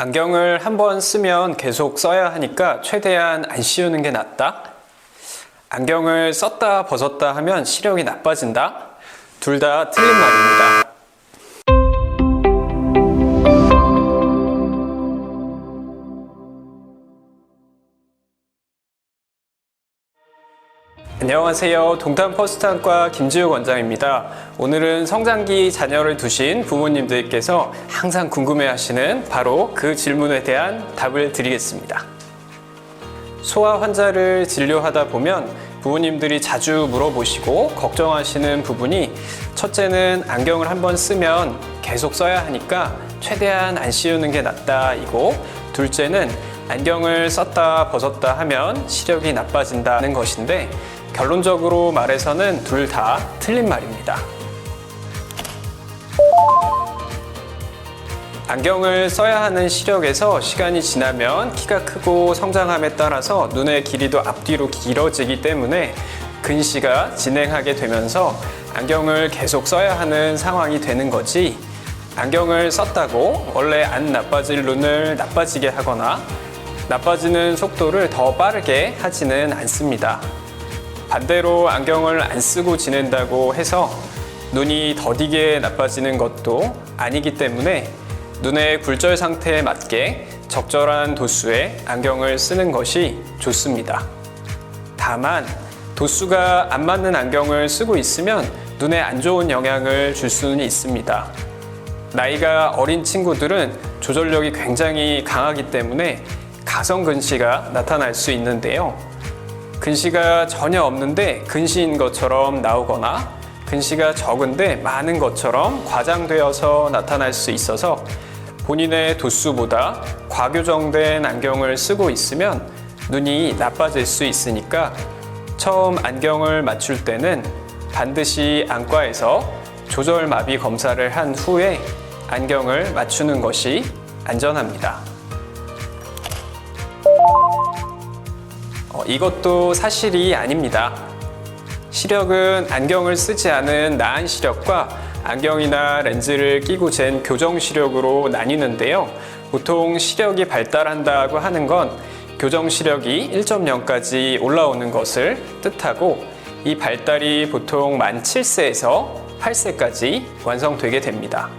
안경을 한번 쓰면 계속 써야 하니까 최대한 안 씌우는 게 낫다. 안경을 썼다 벗었다 하면 시력이 나빠진다. 둘 다 틀린 말입니다. 안녕하세요. 동탄 퍼스트한과 김지욱 원장입니다. 오늘은 성장기 자녀를 두신 부모님들께서 항상 궁금해하시는 바로 그 질문에 대한 답을 드리겠습니다. 소아 환자를 진료하다 보면 부모님들이 자주 물어보시고 걱정하시는 부분이 첫째는 안경을 한번 쓰면 계속 써야 하니까 최대한 안 씌우는 게 낫다 이고 둘째는 안경을 썼다 벗었다 하면 시력이 나빠진다는 것인데 결론적으로 말해서는 둘 다 틀린 말입니다. 안경을 써야 하는 시력에서 시간이 지나면 키가 크고 성장함에 따라서 눈의 길이도 앞뒤로 길어지기 때문에 근시가 진행하게 되면서 안경을 계속 써야 하는 상황이 되는 거지 안경을 썼다고 원래 안 나빠질 눈을 나빠지게 하거나 나빠지는 속도를 더 빠르게 하지는 않습니다. 반대로 안경을 안 쓰고 지낸다고 해서 눈이 더디게 나빠지는 것도 아니기 때문에 눈의 굴절 상태에 맞게 적절한 도수의 안경을 쓰는 것이 좋습니다. 다만 도수가 안 맞는 안경을 쓰고 있으면 눈에 안 좋은 영향을 줄 수는 있습니다. 나이가 어린 친구들은 조절력이 굉장히 강하기 때문에 가성 근시가 나타날 수 있는데요. 근시가 전혀 없는데 근시인 것처럼 나오거나 근시가 적은데 많은 것처럼 과장되어서 나타날 수 있어서 본인의 도수보다 과교정된 안경을 쓰고 있으면 눈이 나빠질 수 있으니까 처음 안경을 맞출 때는 반드시 안과에서 조절 마비 검사를 한 후에 안경을 맞추는 것이 안전합니다. 어, 이것도 사실이 아닙니다. 시력은 안경을 쓰지 않은 나은 시력과 안경이나 렌즈를 끼고 잰 교정 시력으로 나뉘는데요. 보통 시력이 발달한다고 하는 건 교정 시력이 1.0까지 올라오는 것을 뜻하고 이 발달이 보통 만 7세에서 8세까지 완성되게 됩니다.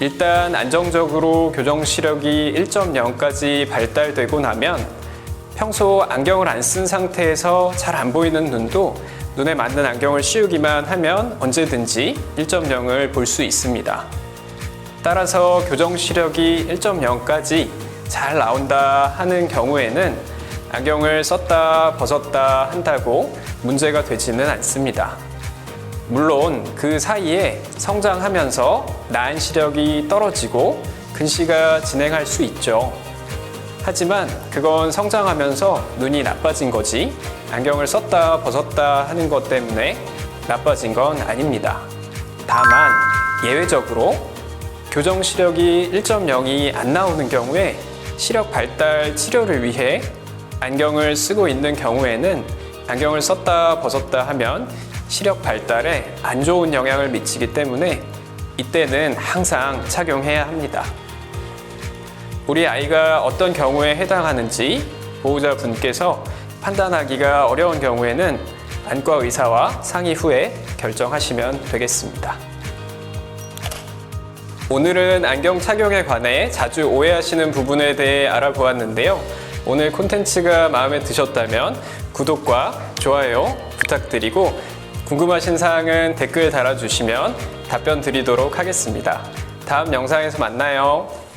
일단 안정적으로 교정 시력이 1.0까지 발달되고 나면 평소 안경을 안 쓴 상태에서 잘 안 보이는 눈도 눈에 맞는 안경을 씌우기만 하면 언제든지 1.0을 볼 수 있습니다. 따라서 교정 시력이 1.0까지 잘 나온다 하는 경우에는 안경을 썼다 벗었다 한다고 문제가 되지는 않습니다. 물론 그 사이에 성장하면서 나은 시력이 떨어지고 근시가 진행할 수 있죠. 하지만 그건 성장하면서 눈이 나빠진 거지 안경을 썼다 벗었다 하는 것 때문에 나빠진 건 아닙니다. 다만 예외적으로 교정 시력이 1.0이 안 나오는 경우에 시력 발달 치료를 위해 안경을 쓰고 있는 경우에는 안경을 썼다 벗었다 하면 시력 발달에 안 좋은 영향을 미치기 때문에 이때는 항상 착용해야 합니다. 우리 아이가 어떤 경우에 해당하는지 보호자분께서 판단하기가 어려운 경우에는 안과 의사와 상의 후에 결정하시면 되겠습니다. 오늘은 안경 착용에 관해 자주 오해하시는 부분에 대해 알아보았는데요. 오늘 콘텐츠가 마음에 드셨다면 구독과 좋아요 부탁드리고 궁금하신 사항은 댓글 달아주시면 답변 드리도록 하겠습니다. 다음 영상에서 만나요.